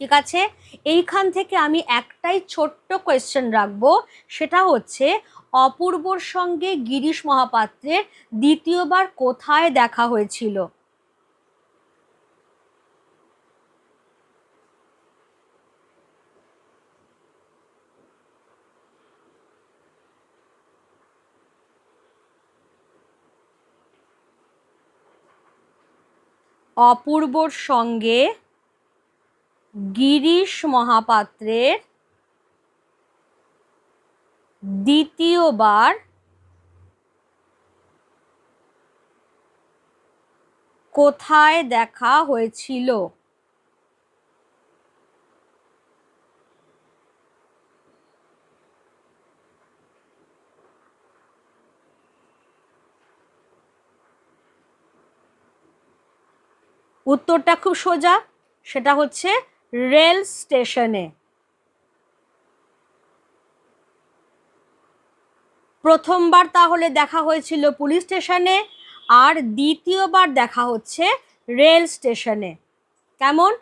ঠিক আছে? এইখান থেকে আমি একটাই ছোট্ট কোয়েশ্চেন রাখব, সেটা হচ্ছে অপূর্বর সঙ্গে গিরিশ মহাপাত্রের দ্বিতীয়বার কোথায় দেখা হয়েছিল? অপূর্বর সঙ্গে গিরিশ মহাপাত্রের দ্বিতীয়বার কোথায় দেখা হয়েছিল? উত্তরটা খুব সোজা সেটা হচ্ছে রেল স্টেশনে। প্রথমবার তাহলে দেখা হয়েছিল পুলিশ স্টেশনে, আর দ্বিতীয়বার দেখা হচ্ছে রেল স্টেশনে। কেমন?